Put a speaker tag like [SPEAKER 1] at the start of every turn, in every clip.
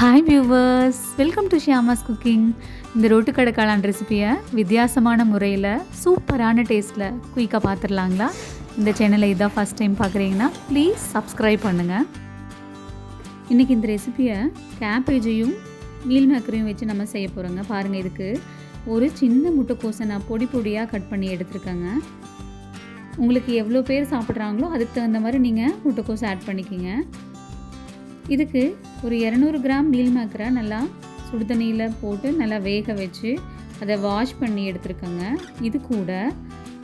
[SPEAKER 1] Hi viewers welcome to Shyama's cooking இந்த road கடை ரெசிபியை வித்தியாசமான முறையில் சூப்பரான டேஸ்ட்டில் குயிக்காக பார்த்துடலாங்களா இந்த சேனலை இதான் ஃபஸ்ட் டைம் பார்க்குறீங்கன்னா ப்ளீஸ் சப்ஸ்கிரைப் பண்ணுங்கள் இன்றைக்கி இந்த ரெசிபியை கேபேஜையும் மீல் மேக்கரையும் வச்சு நம்ம செய்ய போகிறோங்க பாருங்கள் இதுக்கு ஒரு சின்ன முட்டைக்கோசை நான் பொடி பொடியாக கட் பண்ணி எடுத்துருக்கேங்க. உங்களுக்கு எவ்வளோ பேர் சாப்பிட்றாங்களோ அதுக்கு தகுந்த மாதிரி நீங்கள் முட்டைக்கோசை ஆட் பண்ணிக்கிங்க. இதுக்கு ஒரு இரநூறு கிராம் மீல் மேக்கரை நல்லா சுடுதண்ணியில் போட்டு நல்லா வேக வச்சு அதை வாஷ் பண்ணி எடுத்துருக்கோங்க. இது கூட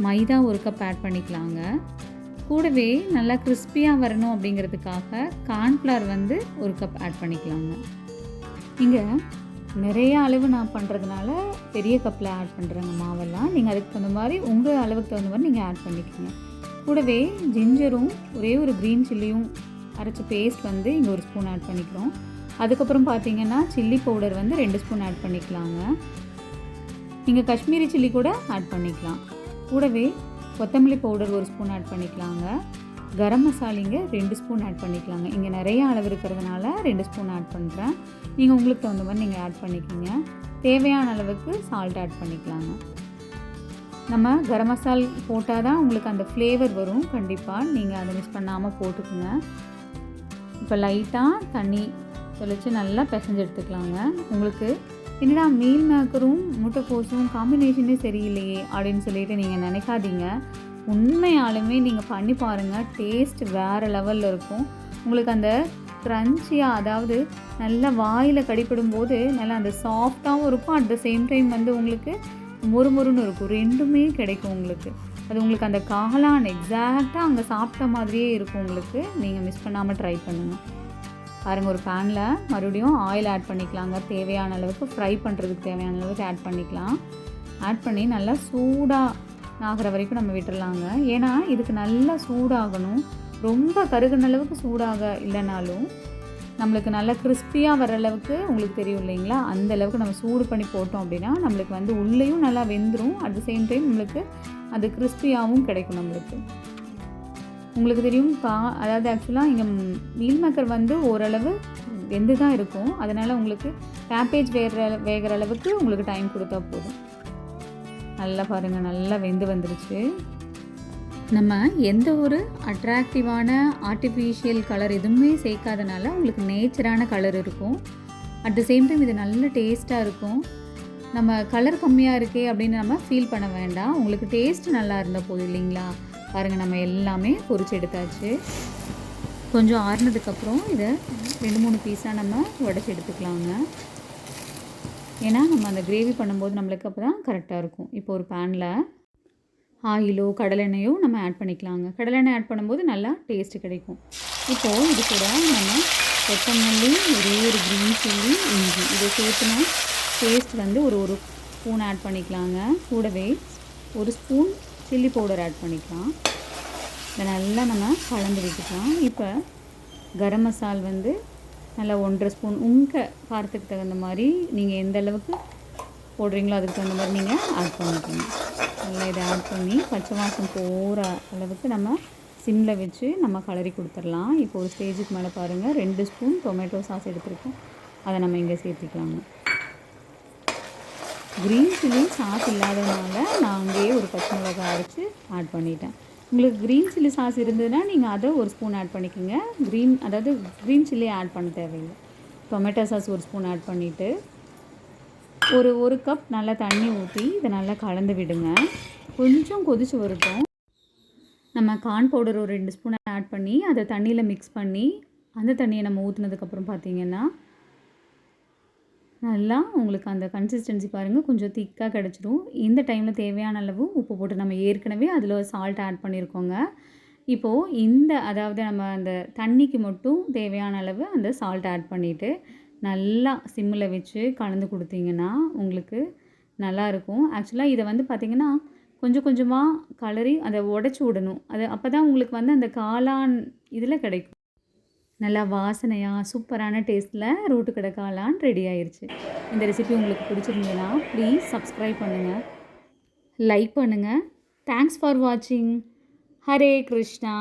[SPEAKER 1] மைதா ஒரு கப் ஆட் பண்ணிக்கலாங்க. கூடவே நல்லா கிறிஸ்பியாக வரணும் அப்படிங்கிறதுக்காக கார்ன்ஃப்ளவர் வந்து ஒரு கப் ஆட் பண்ணிக்கலாங்க. இங்கே நிறைய அளவு நான் பண்ணுறதுனால பெரிய கப்பில் ஆட் பண்ணுறேங்க மாவெல்லாம். நீங்கள் அதுக்கு தகுந்த மாதிரி உங்கள் அளவுக்கு தகுந்த மாதிரி நீங்கள் ஆட் பண்ணிக்கோங்க. கூடவே ஜிஞ்சரும் ஒரே ஒரு க்ரீன் சில்லியும் அரைச்ச பேஸ்ட் வந்து இங்கே ஒரு ஸ்பூன் ஆட் பண்ணிக்கிறோம். அதுக்கப்புறம் பார்த்தீங்கன்னா சில்லி பவுடர் வந்து ரெண்டு ஸ்பூன் ஆட் பண்ணிக்கலாங்க. நீங்கள் காஷ்மீரி சில்லி கூட ஆட் பண்ணிக்கலாம். கூடவே கொத்தமல்லி பவுடர் ஒரு ஸ்பூன் ஆட் பண்ணிக்கலாங்க. கரம் மசாலிங்க ரெண்டு ஸ்பூன் ஆட் பண்ணிக்கலாங்க. இங்கே நிறைய அளவு இருக்கிறதுனால ரெண்டு ஸ்பூன் ஆட் பண்ணுறேன் நீங்கள் உங்களுக்கு தகுந்த மாதிரி நீங்கள் ஆட் பண்ணிக்கோங்க. தேவையான அளவுக்கு சால்ட் ஆட் பண்ணிக்கலாங்க. நம்ம கரம் மசால் போட்டால் தான் உங்களுக்கு அந்த ஃப்ளேவர் வரும். கண்டிப்பாக நீங்கள் அதை மிஸ் பண்ணாமல் போட்டுக்குங்க. இப்போ லைட்டாக தண்ணி தெளித்து நல்லா பிசைஞ்சு எடுத்துக்கலாங்க. உங்களுக்கு என்னடா மீல் மேக்கரும் முட்டைக்கோசும் காம்பினேஷனே சரியில்லையே அப்படின்னு சொல்லிட்டு நீங்கள் நினைக்காதீங்க. உண்மையாலுமே நீங்கள் பண்ணி பாருங்கள் டேஸ்ட் வேறு லெவலில் இருக்கும். உங்களுக்கு அந்த க்ரன்ச்சியாக அதாவது நல்லா வாயில் கடிப்படும் போது நல்லா அந்த சாஃப்டாகவும் இருக்கும். அட் த சேம் டைம் வந்து உங்களுக்கு மொறுமொறுன்னு இருக்கும். ரெண்டுமே கிடைக்கும் உங்களுக்கு. அது உங்களுக்கு அந்த காளான் எக்ஸாக்டாக அங்கே சாப்பிட்ட மாதிரியே இருக்கும் உங்களுக்கு. நீங்கள் மிஸ் பண்ணாமல் ட்ரை பண்ணுங்கள் பாருங்கள் ஒரு பேனில் மறுபடியும் ஆயில் ஆட் பண்ணிக்கலாங்க. தேவையான அளவுக்கு ஃப்ரை பண்ணுறதுக்கு தேவையான அளவுக்கு ஆட் பண்ணிக்கலாம். ஆட் பண்ணி நல்லா சூடாக ஆகிற வரைக்கும் நம்ம விட்டுறலாங்க. ஏன்னா இதுக்கு நல்லா சூடாகணும். ரொம்ப கருகுன அளவுக்கு சூடாக இல்லைனாலும் நம்மளுக்கு நல்லா கிறிஸ்பியாக வர அளவுக்கு உங்களுக்கு தெரியும் இல்லைங்களா? அந்த அளவுக்கு நம்ம சூடு பண்ணி போட்டோம் அப்படின்னா நம்மளுக்கு வந்து உள்ளேயும் நல்லா வெந்துடும் அட் த சேம் டைம் நம்மளுக்கு அது கிறிஸ்பியாகவும் கிடைக்கும் நம்மளுக்கு. உங்களுக்கு தெரியும் கா அதாவது ஆக்சுவலாக இங்கே மீல் மேக்கர் வந்து ஓரளவு வெந்து தான் இருக்கும். அதனால் உங்களுக்கு பேப்பேஜ் வேகிற வேகிற அளவுக்கு உங்களுக்கு டைம் கொடுத்தா போதும். நல்லா பாருங்கள் நல்லா வெந்து வந்துருச்சு. நம்ம எந்த ஒரு அட்ராக்டிவான ஆர்டிஃபிஷியல் கலர் எதுவுமே சேர்க்காதனால உங்களுக்கு நேச்சரான கலர் இருக்கும். அட் த சேம் டைம் இது நல்ல டேஸ்ட்டாக இருக்கும். நம்ம கலர் கம்மியாக இருக்கே அப்படின்னு நம்ம ஃபீல் பண்ண வேண்டாம். உங்களுக்கு டேஸ்ட் நல்லா இருந்தால் போதும் இல்லைங்களா? பாருங்கள் நம்ம எல்லாமே பொறிச்சு எடுத்தாச்சு. கொஞ்சம் ஆறுனதுக்கப்புறம் இதை ரெண்டு மூணு பீஸாக நம்ம உடச்சி எடுத்துக்கலாங்க. ஏன்னா நம்ம அந்த கிரேவி பண்ணும்போது நம்மளுக்கு அப்போ தான் கரெக்டாக இருக்கும். இப்போ ஒரு பேனில் ஆயிலோ கடலெண்ணெயோ நம்ம ஆட் பண்ணிக்கலாங்க. கடலெண்ணெய் ஆட் பண்ணும்போது நல்லா டேஸ்ட்டு கிடைக்கும். இப்போது இது கூட நம்ம கொத்தமல்லி ஒரே ஒரு க்ரீன் சில்லி இஞ்சி. இதை சேர்த்துனா டேஸ்ட் வந்து ஒரு ஒரு ஸ்பூன் ஆட் பண்ணிக்கலாங்க. கூடவே ஒரு ஸ்பூன் சில்லி பவுடர் ஆட் பண்ணிக்கலாம். இதை நல்லா நம்ம கலந்து விட்டுக்கலாம். இப்போ கரம் மசால் வந்து நல்லா ஒன்றரை ஸ்பூன் உங்கள் காரத்துக்கு தகுந்த மாதிரி நீங்கள் எந்த அளவுக்கு போடுறீங்களோ அதுக்கு தகுந்த மாதிரி நீங்கள் ஆட் பண்ணிக்கணும் நல்லா இதை ஆட் பண்ணி பச்சை வாசம் போகிற அளவுக்கு நம்ம சிம்மில் வச்சு நம்ம கலரி கொடுத்துடலாம். இப்போ ஒரு ஸ்டேஜுக்கு மேலே பாருங்கள் ரெண்டு ஸ்பூன் டொமேட்டோ சாஸ் எடுத்துருக்கோம். அதை நம்ம இங்கே சேர்த்துக்கலாங்க. க்ரீன் சில்லி சாஸ் இல்லாததுனால நான் அங்கேயே ஒரு பச்சை மிளகாய் அரைச்சி ஆட் பண்ணிட்டேன். உங்களுக்கு க்ரீன் சில்லி சாஸ் இருந்ததுன்னா நீங்கள் அதை ஒரு ஸ்பூன் ஆட் பண்ணிக்கோங்க. க்ரீன் அதாவது க்ரீன் சில்லி ஆட் பண்ண தேவையில்லை. டொமேட்டோ சாஸ் ஒரு ஸ்பூன் ஆட் பண்ணிவிட்டு ஒரு ஒரு கப் நல்லா தண்ணி ஊற்றி இதை நல்லா கலந்து விடுங்க. கொஞ்சம் கொதிச்சு வரட்டும். நம்ம கார்ன் பவுடர் ஒரு ரெண்டு ஸ்பூன் ஆட் பண்ணி அதை தண்ணியில் மிக்ஸ் பண்ணி அந்த தண்ணியை நம்ம ஊற்றுனதுக்கப்புறம் பார்த்தீங்கன்னா நல்லா உங்களுக்கு அந்த கன்சிஸ்டன்சி பாருங்கள் கொஞ்சம் திக்காக கிடச்சிரும். இந்த டைமில் தேவையான அளவு உப்பு போட்டு நம்ம ஏற்கனவே அதில் சால்ட் ஆட் பண்ணியிருக்கோங்க இப்போது இந்த அதாவது நம்ம அந்த தண்ணிக்கு மட்டும் தேவையான அளவு அந்த சால்ட் ஆட் பண்ணிவிட்டு நல்லா சிம்மில் வச்சு கலந்து கொடுத்தீங்கன்னா உங்களுக்கு நல்லாயிருக்கும். ஆக்சுவலாக இதை வந்து பார்த்திங்கன்னா கொஞ்சம் கொஞ்சமாக கலரி அதை உடச்சி விடணும். அது அப்போ தான் உங்களுக்கு வந்து அந்த காளான் இதில் கிடைக்கும். நல்லா வாசனையாக சூப்பரான டேஸ்ட்டில் ரோட்டு கடை காளான் ரெடி ஆயிடுச்சு இந்த ரெசிபி உங்களுக்கு பிடிச்சிருந்ததுன்னா ப்ளீஸ் சப்ஸ்கிரைப் பண்ணுங்கள் லைக் பண்ணுங்கள் தேங்க்ஸ் ஃபார் வாட்சிங் ஹரே கிருஷ்ணா